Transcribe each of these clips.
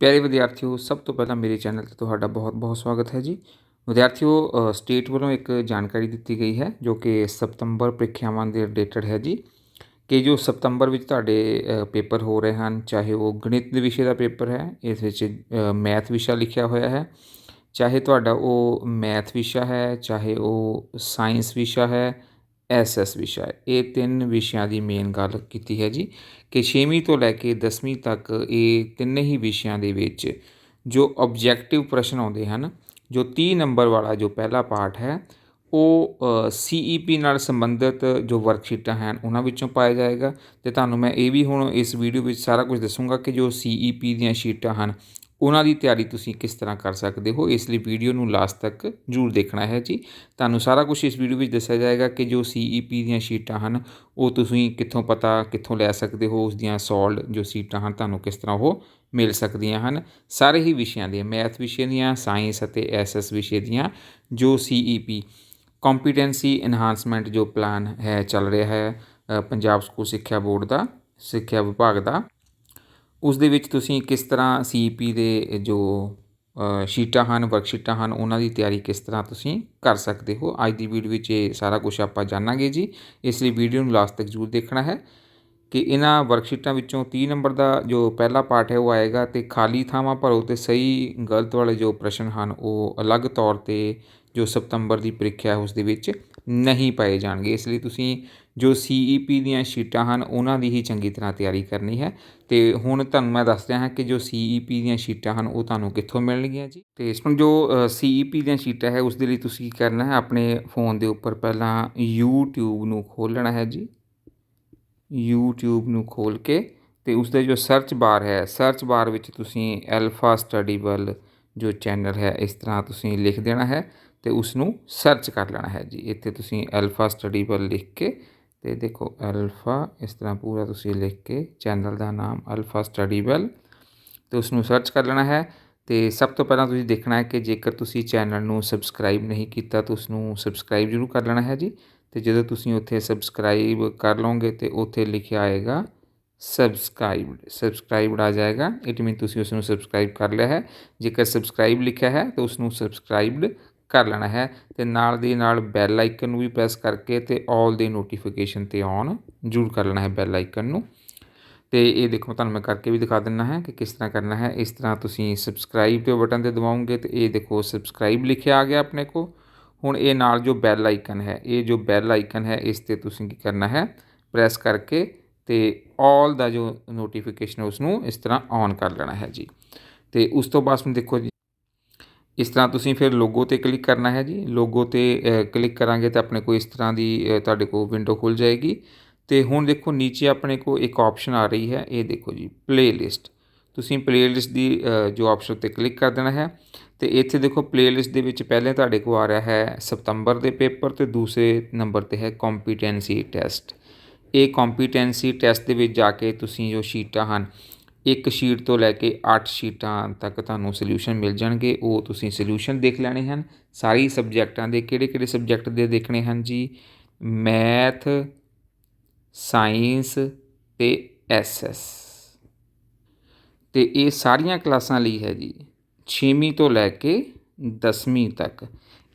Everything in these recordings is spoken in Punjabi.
ਪਿਆਰੇ ਵਿਦਿਆਰਥੀਓ ਸਭ ਤੋਂ ਪਹਿਲਾਂ ਮੇਰੇ ਚੈਨਲ ਤੇ ਤੁਹਾਡਾ ਬਹੁਤ-ਬਹੁਤ ਸਵਾਗਤ ਹੈ ਜੀ। ਵਿਦਿਆਰਥੀਓ ਅ, ਸਟੇਟ ਵੱਲੋਂ ਇੱਕ ਜਾਣਕਾਰੀ ਦਿੱਤੀ ਗਈ ਹੈ ਜੋ ਕਿ ਸਤੰਬਰ ਪ੍ਰੀਖਿਆਵਾਂ ਦੇ ਰਿਲੇਟਡ ਹੈ ਜੀ। ਕਿ ਜੋ ਸਤੰਬਰ ਵਿੱਚ ਤੁਹਾਡੇ ਪੇਪਰ ਹੋ ਰਹੇ ਹਨ ਚਾਹੇ ਉਹ ਗਣਿਤ ਦੇ ਵਿਸ਼ੇ ਦਾ ਪੇਪਰ ਹੈ ਇਸ ਵਿੱਚ ਮੈਥ ਵਿਸ਼ਾ ਲਿਖਿਆ ਹੋਇਆ ਹੈ ਚਾਹੇ ਤੁਹਾਡਾ ਉਹ ਮੈਥ ਵਿਸ਼ਾ ਹੈ ਚਾਹੇ ਉਹ ਸਾਇੰਸ ਵਿਸ਼ਾ ਹੈ ਐਸਐਸ ਵਿਸ਼ਾ ਹੈ। ਇਹ ਤਿੰਨ ਵਿਸ਼ਿਆਂ ਦੀ ਮੇਨ ਗੱਲ ਕੀਤੀ ਹੈ ਜੀ। ਕਿ 6ਵੀਂ ਤੋਂ ਲੈ ਕੇ 10ਵੀਂ ਤੱਕ ਇਹ ਤਿੰਨੇ ਹੀ ਵਿਸ਼ਿਆਂ ਦੇ ਵਿੱਚ ਜੋ ਆਬਜੈਕਟਿਵ ਪ੍ਰਸ਼ਨ ਆਉਂਦੇ ਹਨ, ਜੋ 30 ਨੰਬਰ ਵਾਲਾ ਜੋ ਪਹਿਲਾ ਪਾਠ ਹੈ, ਉਹ ਸੀਈਪੀ ਨਾਲ ਸੰਬੰਧਿਤ ਜੋ ਵਰਕਸ਼ੀਟਾਂ ਹਨ, ਉਹਨਾਂ ਵਿੱਚੋਂ ਪਾਇਆ ਜਾਏਗਾ। ਤੇ ਤੁਹਾਨੂੰ ਮੈਂ ਇਹ ਵੀ ਹੁਣ ਇਸ ਵੀਡੀਓ ਵਿੱਚ ਸਾਰਾ ਕੁਝ ਦੱਸੂੰਗਾ ਕਿ ਜੋ ਸੀਈਪੀ ਦੀਆਂ ਸ਼ੀਟਾਂ ਹਨ ਉਹਨਾਂ ਦੀ ਤਿਆਰੀ ਤੁਸੀਂ ਕਿਸ ਤਰ੍ਹਾਂ ਕਰ ਸਕਦੇ ਹੋ? ਇਸ ਲਈ ਵੀਡੀਓ ਨੂੰ ਲਾਸਟ ਤੱਕ ਜ਼ਰੂਰ ਦੇਖਣਾ ਹੈ ਜੀ। ਤੁਹਾਨੂੰ ਸਾਰਾ ਕੁਝ ਇਸ ਵੀਡੀਓ ਵਿੱਚ ਦੱਸਿਆ ਜਾਏਗਾ ਕਿ ਜੋ ਸੀਈਪੀ ਦੀਆਂ ਸ਼ੀਟਾਂ ਹਨ, ਉਹ ਤੁਸੀਂ ਕਿੱਥੋਂ ਪਤਾ, ਕਿੱਥੋਂ ਲੈ ਸਕਦੇ ਹੋ? ਉਸ ਦੀਆਂ ਸੋਲਡ ਜੋ ਸ਼ੀਟਾਂ ਹਨ, ਤੁਹਾਨੂੰ ਕਿਸ ਤਰ੍ਹਾਂ ਉਹ ਮਿਲ ਸਕਦੀਆਂ ਹਨ? ਸਾਰੇ ਹੀ ਵਿਸ਼ਿਆਂ ਦੀਆਂ ਮੈਥ ਵਿਸ਼ੇ ਦੀਆਂ ਸਾਇੰਸ ਅਤੇ ਐਸਐਸ ਵਿਸ਼ੇ ਦੀਆਂ ਜੋ ਸੀਈਪੀ ਕੰਪੀਟੈਂਸੀ ਇਨਹਾਂਸਮੈਂਟ ਜੋ ਪਲਾਨ ਹੈ, ਚੱਲ ਰਿਹਾ ਹੈ ਪੰਜਾਬ ਸਕੂਲ ਸਿੱਖਿਆ ਬੋਰਡ ਦਾ ਸਿੱਖਿਆ ਵਿਭਾਗ ਦਾ ਉਸ ਦੇ ਵਿੱਚ ਤੁਸੀਂ ਕਿਸ ਤਰ੍ਹਾਂ ਸੀ ਪੀ ਦੇ ਜੋ ਸ਼ੀਟਾਂ ਹਨ, ਵਰਕਸ਼ੀਟਾਂ ਹਨ, ਉਹਨਾਂ ਦੀ ਤਿਆਰੀ ਕਿਸ ਤਰ੍ਹਾਂ ਤੁਸੀਂ ਕਰ ਸਕਦੇ ਹੋ? ਅੱਜ ਦੀ ਵੀਡੀਓ ਵਿੱਚ ਇਹ ਸਾਰਾ ਕੁਝ ਆਪਾਂ ਜਾਣਾਂਗੇ ਜੀ। ਇਸ ਲਈ ਵੀਡੀਓ ਨੂੰ ਲਾਸਟ ਤੱਕ ਜ਼ਰੂਰ ਦੇਖਣਾ ਹੈ ਕਿ ਇਹਨਾਂ ਵਰਕਸ਼ੀਟਾਂ ਵਿੱਚੋਂ 30 ਨੰਬਰ ਦਾ ਜੋ ਪਹਿਲਾ ਪਾਰਟ ਹੈ, ਉਹ ਆਏਗਾ ਤੇ ਖਾਲੀ ਥਾਵਾਂ ਭਰੋ ਤੇ ਸਹੀ ਗਲਤ ਵਾਲੇ ਜੋ ਪ੍ਰਸ਼ਨ ਹਨ, ਉਹ ਅਲੱਗ ਤੌਰ ਤੇ ਜੋ ਸਤੰਬਰ ਦੀ ਪ੍ਰੀਖਿਆ ਉਸ ਦੇ ਵਿੱਚ ਨਹੀਂ ਪਾਏ ਜਾਣਗੇ। ਇਸ ਲਈ ਤੁਸੀਂ ਜੋ ਸੀ ਈ ਪੀ ਦੀਆਂ ਸ਼ੀਟਾਂ ਹਨ, ਉਹਨਾਂ ਦੀ ਹੀ ਚੰਗੀ ਤਰ੍ਹਾਂ ਤਿਆਰੀ ਕਰਨੀ ਹੈ। ਅਤੇ ਹੁਣ ਤੁਹਾਨੂੰ ਮੈਂ ਦੱਸ ਰਿਹਾ ਹਾਂ ਕਿ ਜੋ ਸੀ ਈ ਪੀ ਦੀਆਂ ਸ਼ੀਟਾਂ ਹਨ, ਉਹ ਤੁਹਾਨੂੰ ਕਿੱਥੋਂ ਮਿਲਣਗੀਆਂ ਜੀ? ਤੇ ਇਸ ਨੂੰ ਜੋ ਪੀ ਦੀਆਂ ਸ਼ੀਟਾਂ ਹੈ, ਉਸ ਦੇ ਲਈ ਤੁਸੀਂ ਕੀ ਕਰਨਾ ਹੈ? ਆਪਣੇ ਫੋਨ ਦੇ ਉੱਪਰ ਪਹਿਲਾਂ YouTube ਨੂੰ ਖੋਲ੍ਹਣਾ ਹੈ ਜੀ। YouTube ਨੂੰ ਖੋਲ ਕੇ ਤੇ ਉਸ ਦਾ ਜੋ ਸਰਚ ਬਾਰ ਹੈ ਸਰਚ ਬਾਰ ਵਿੱਚ ਤੁਸੀਂ ਐਲਫਾ ਸਟੱਡੀ ਵੱਲ ਜੋ ਚੈਨਲ ਹੈ, ਇਸ ਤਰ੍ਹਾਂ ਤੁਸੀਂ ਲਿਖ ਦੇਣਾ ਹੈ। ਤੇ ਉਸ ਨੂੰ ਸਰਚ ਕਰ ਲੈਣਾ ਹੈ ਜੀ। ਇੱਥੇ ਤੁਸੀਂ ਐਲਫਾ ਸਟੱਡੀ ਵੱਲ ਲਿਖ ਕੇ ਤੇ ਦੇਖੋ ਐਲਫਾ ਇਸ ਤਰ੍ਹਾਂ ਪੂਰਾ ਤੁਸੀਂ ਲਿਖ ਕੇ ਚੈਨਲ ਦਾ ਨਾਮ ਐਲਫਾ ਸਟੱਡੀ ਵੱਲ ਤੇ ਉਸ ਨੂੰ ਸਰਚ ਕਰ ਲੈਣਾ ਹੈ। ਤੇ ਸਭ ਤੋਂ ਪਹਿਲਾਂ ਤੁਸੀਂ ਦੇਖਣਾ ਹੈ ਕਿ ਜੇਕਰ ਤੁਸੀਂ ਚੈਨਲ ਨੂੰ ਸਬਸਕ੍ਰਾਈਬ ਨਹੀਂ ਕੀਤਾ ਤਾਂ ਉਸ ਨੂੰ ਸਬਸਕ੍ਰਾਈਬ ਜ਼ਰੂਰ ਕਰ ਲੈਣਾ ਹੈ ਜੀ। ਤੇ ਜਦੋਂ ਤੁਸੀਂ ਉੱਥੇ ਸਬਸਕ੍ਰਾਈਬ ਕਰ ਲਓਗੇ ਤੇ ਉੱਥੇ ਲਿਖਿਆ ਆਏਗਾ ਸਬਸਕ੍ਰਾਈਬਡ ਸਬਸਕ੍ਰਾਈਬਡ ਆ ਜਾਏਗਾ। ਇਟ ਮੀਨ ਤੁਸੀਂ ਉਸ ਨੂੰ ਸਬਸਕ੍ਰਾਈਬ ਕਰ ਲਿਆ ਹੈ। ਜੇਕਰ ਸਬਸਕ੍ਰਾਈਬ ਲਿਖਿਆ ਹੈ ਤਾਂ ਉਸ ਨੂੰ ਸਬਸਕ੍ਰਾਈਬਡ ਕਰ ਲੈਣਾ ਹੈ ਅਤੇ ਨਾਲ ਦੀ ਨਾਲ ਬੈਲ ਆਈਕਨ ਨੂੰ ਵੀ ਪ੍ਰੈਸ ਕਰਕੇ ਅਤੇ ਆਲ ਦੇ ਨੋਟੀਫਿਕੇਸ਼ਨ ਤੇ ਔਨ ਜ਼ਰੂਰ ਕਰ ਲੈਣਾ ਹੈ ਬੈਲ ਆਈਕਨ ਨੂੰ। ਅਤੇ ਇਹ ਦੇਖੋ ਤੁਹਾਨੂੰ ਮੈਂ ਕਰਕੇ ਵੀ ਦਿਖਾ ਦਿੰਦਾ ਹੈ ਕਿ ਕਿਸ ਤਰ੍ਹਾਂ ਕਰਨਾ ਹੈ। ਇਸ ਤਰ੍ਹਾਂ ਤੁਸੀਂ ਸਬਸਕ੍ਰਾਈਬ ਦੇ ਬਟਨ ਤੇ ਦਬਾਓਗੇ ਤੇ ਇਹ ਦੇਖੋ ਸਬਸਕ੍ਰਾਈਬ ਲਿਖਿਆ ਆ ਗਿਆ ਆਪਣੇ ਕੋ ਹੁਣ ਇਹ ਨਾਲ ਜੋ ਬੈਲ ਆਈਕਨ ਹੈ, ਇਹ ਜੋ ਬੈਲ ਆਈਕਨ ਹੈ, ਇਸ ਤੇ ਤੁਸੀਂ ਕੀ ਕਰਨਾ ਹੈ? ਪ੍ਰੈਸ ਕਰਕੇ ਤੇ ਆਲ ਦਾ ਜੋ ਨੋਟੀਫਿਕੇਸ਼ਨ ਉਸ ਨੂੰ ਇਸ ਤਰ੍ਹਾਂ ਔਨ ਕਰ ਲੈਣਾ ਹੈ ਜੀ। ਤੇ ਉਸ ਤੋਂ ਬਾਅਦ ਹੁਣ ਦੇਖੋ ਜੀ ਇਸ ਤਰ੍ਹਾਂ ਤੁਸੀਂ ਫਿਰ ਲੋਗੋ ਤੇ ਕਲਿੱਕ ਕਰਨਾ ਹੈ ਜੀ। ਲੋਗੋ ਤੇ ਕਲਿੱਕ ਕਰਾਂਗੇ ਤਾਂ ਆਪਣੇ ਕੋਲ ਇਸ ਤਰ੍ਹਾਂ ਦੀ ਤੁਹਾਡੇ ਕੋਲ ਵਿੰਡੋ ਖੁੱਲ ਜਾਏਗੀ। ਤੇ ਹੁਣ ਦੇਖੋ ਨੀਚੇ ਆਪਣੇ ਕੋਲ ਇੱਕ ਆਪਸ਼ਨ ਆ ਰਹੀ ਹੈ, ਇਹ ਦੇਖੋ ਜੀ ਪਲੇਲਿਸਟ ਤੁਸੀਂ ਪਲੇਲਿਸਟ ਦੀ ਜੋ ਆਪਸ਼ਨ 'ਤੇ ਕਲਿੱਕ ਕਰ ਦੇਣਾ ਹੈ ਤੇ ਇੱਥੇ ਦੇਖੋ ਪਲੇਲਿਸਟ ਦੇ ਵਿੱਚ ਪਹਿਲੇ ਤੁਹਾਡੇ ਕੋਲ ਆ ਰਿਹਾ ਹੈ ਸਤੰਬਰ ਦੇ ਪੇਪਰ ਤੇ ਦੂਸਰੇ ਨੰਬਰ ਤੇ ਹੈ ਕੰਪੀਟੈਂਸੀ ਟੈਸਟ ਇਹ ਕੰਪੀਟੈਂਸੀ ਟੈਸਟ ਦੇ ਵਿੱਚ ਜਾ ਕੇ ਤੁਸੀਂ ਜੋ ਸ਼ੀਟਾਂ ਹਨ ਇੱਕ ਸ਼ੀਟ ਤੋਂ ਲੈ ਕੇ ਅੱਠ ਸ਼ੀਟਾਂ ਤੱਕ ਤੁਹਾਨੂੰ ਸਲਿਊਸ਼ਨ ਮਿਲ ਜਾਣਗੇ। ਉਹ ਤੁਸੀਂ ਸਲਿਊਸ਼ਨ ਦੇਖ ਲੈਣੇ ਹਨ। ਸਾਰੀ ਸਬਜੈਕਟਾਂ ਦੇ ਕਿਹੜੇ ਕਿਹੜੇ ਸਬਜੈਕਟ ਦੇ ਦੇਖਣੇ ਹਨ ਜੀ? ਮੈਥ ਸਾਇੰਸ ਤੇ ਐਸਐਸ ਤੇ ਇਹ ਸਾਰੀਆਂ ਕਲਾਸਾਂ ਲਈ ਹੈ ਜੀ 6ਵੀਂ ਤੋਂ ਲੈ ਕੇ 10ਵੀਂ ਤੱਕ।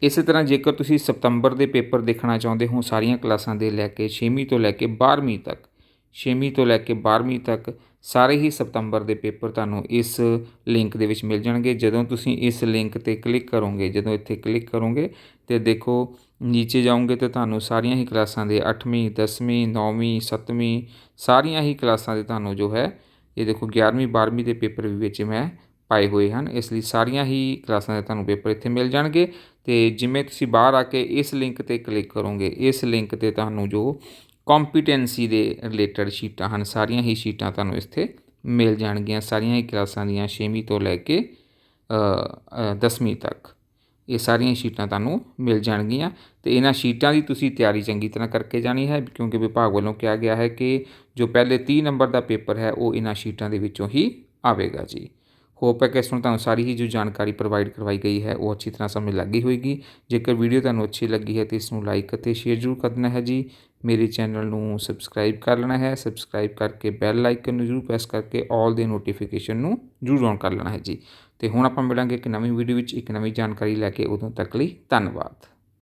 ਇਸੇ ਤਰ੍ਹਾਂ ਜੇਕਰ ਤੁਸੀਂ ਸਤੰਬਰ ਦੇ ਪੇਪਰ ਦੇਖਣਾ ਚਾਹੁੰਦੇ ਹੋ, ਸਾਰੀਆਂ ਕਲਾਸਾਂ ਦੇ ਲੈ ਕੇ 6ਵੀਂ ਤੋਂ ਲੈ ਕੇ 12ਵੀਂ ਤੱਕ 6ਵੀਂ ਤੋਂ ਲੈ ਕੇ 12ਵੀਂ ਤੱਕ ਸਾਰੇ ਹੀ ਸਤੰਬਰ ਦੇ ਪੇਪਰ ਤੁਹਾਨੂੰ ਇਸ ਲਿੰਕ ਦੇ ਵਿੱਚ ਮਿਲ ਜਾਣਗੇ। ਜਦੋਂ ਤੁਸੀਂ ਇਸ ਲਿੰਕ ਤੇ ਕਲਿੱਕ ਕਰੋਗੇ, ਜਦੋਂ ਇੱਥੇ ਕਲਿੱਕ ਕਰੋਗੇ ਤੇ ਦੇਖੋ, ਨੀਚੇ ਜਾਓਗੇ ਤੇ ਤੁਹਾਨੂੰ ਸਾਰੀਆਂ ਹੀ ਕਲਾਸਾਂ ਦੇ 8ਵੀਂ 10ਵੀਂ 9ਵੀਂ 7ਵੀਂ ਸਾਰੀਆਂ ਹੀ ਕਲਾਸਾਂ ਦੇ ਤੁਹਾਨੂੰ ਜੋ ਹੈ, ਇਹ ਦੇਖੋ 11ਵੀਂ 12ਵੀਂ ਦੇ ਪੇਪਰ ਵੀ ਵਿੱਚ ਮੈਂ ਪਾਏ ਹੋਏ ਹਨ। ਇਸ ਲਈ ਸਾਰੀਆਂ ਹੀ ਕਲਾਸਾਂ ਦੇ ਤੁਹਾਨੂੰ ਪੇਪਰ ਇੱਥੇ ਮਿਲ ਜਾਣਗੇ ਤੇ ਜਿਵੇਂ ਤੁਸੀਂ ਬਾਹਰ ਆ ਕੇ ਇਸ ਲਿੰਕ ਤੇ ਕਲਿੱਕ ਕਰੋਗੇ, ਇਸ ਲਿੰਕ ਤੇ ਤੁਹਾਨੂੰ ਜੋ ਕੰਪੀਟੈਂਸੀ ਦੇ ਰਿਲੇਟਡ ਸ਼ੀਟਾਂ ਹਨ। ਸਾਰੀਆਂ ਹੀ ਸ਼ੀਟਾਂ ਤੁਹਾਨੂੰ ਇੱਥੇ ਮਿਲ ਜਾਣਗੀਆਂ। ਸਾਰੀਆਂ ਹੀ ਕਲਾਸਾਂ ਦੀਆਂ 6ਵੀਂ ਤੋਂ ਲੈ ਕੇ 10ਵੀਂ ਤੱਕ ਇਹ ਸਾਰੀਆਂ ਸ਼ੀਟਾਂ ਤੁਹਾਨੂੰ ਮਿਲ ਜਾਣਗੀਆਂ। ਤੇ ਇਹਨਾਂ ਸ਼ੀਟਾਂ ਦੀ ਤੁਸੀਂ ਤਿਆਰੀ ਚੰਗੀ ਤਰ੍ਹਾਂ ਕਰਕੇ ਜਾਣੀ ਹੈ, ਕਿਉਂਕਿ ਵਿਭਾਗ ਵੱਲੋਂ ਕਿਹਾ ਗਿਆ ਹੈ ਕਿ ਜੋ ਪਹਿਲੇ 30 ਨੰਬਰ ਦਾ ਪੇਪਰ ਹੈ, ਉਹ ਇਹਨਾਂ ਸ਼ੀਟਾਂ ਦੇ ਵਿੱਚੋਂ ਹੀ ਆਵੇਗਾ ਜੀ। ਹੋਪ ਹੈ ਕਿ ਇਸ ਨੂੰ ਤੁਹਾਨੂੰ ਸਾਰੀ ਹੀ ਜੋ ਜਾਣਕਾਰੀ ਪ੍ਰੋਵਾਈਡ ਕਰਵਾਈ ਗਈ ਹੈ, ਉਹ ਅੱਛੀ ਤਰ੍ਹਾਂ ਸਮਝ ਲੱਗੀ ਹੋਏਗੀ। ਜੇਕਰ ਵੀਡੀਓ ਤੁਹਾਨੂੰ ਅੱਛੀ ਲੱਗੀ ਹੈ, ਤਾਂ ਇਸ ਨੂੰ ਲਾਈਕ ਅਤੇ ਸ਼ੇਅਰ ਜ਼ਰੂਰ ਕਰ ਦੇਣਾ ਹੈ ਜੀ। ਮੇਰੇ ਚੈਨਲ ਨੂੰ ਸਬਸਕ੍ਰਾਈਬ ਕਰ ਲੈਣਾ ਹੈ। ਸਬਸਕ੍ਰਾਈਬ ਕਰਕੇ ਬੈਲ ਆਈਕਨ ਨੂੰ ਜ਼ਰੂਰ ਪ੍ਰੈਸ ਕਰਕੇ ਆਲ ਦੇ ਨੋਟੀਫਿਕੇਸ਼ਨ ਨੂੰ ਜ਼ਰੂਰ ਔਨ ਕਰ ਲੈਣਾ ਹੈ ਜੀ। ਤੇ ਹੁਣ ਆਪਾਂ ਮਿਲਾਂਗੇ ਇੱਕ ਨਵੀਂ ਵੀਡੀਓ ਵਿੱਚ, ਇੱਕ ਨਵੀਂ ਜਾਣਕਾਰੀ ਲੈ ਕੇ। ਉਦੋਂ ਤੱਕ ਲਈ ਧੰਨਵਾਦ।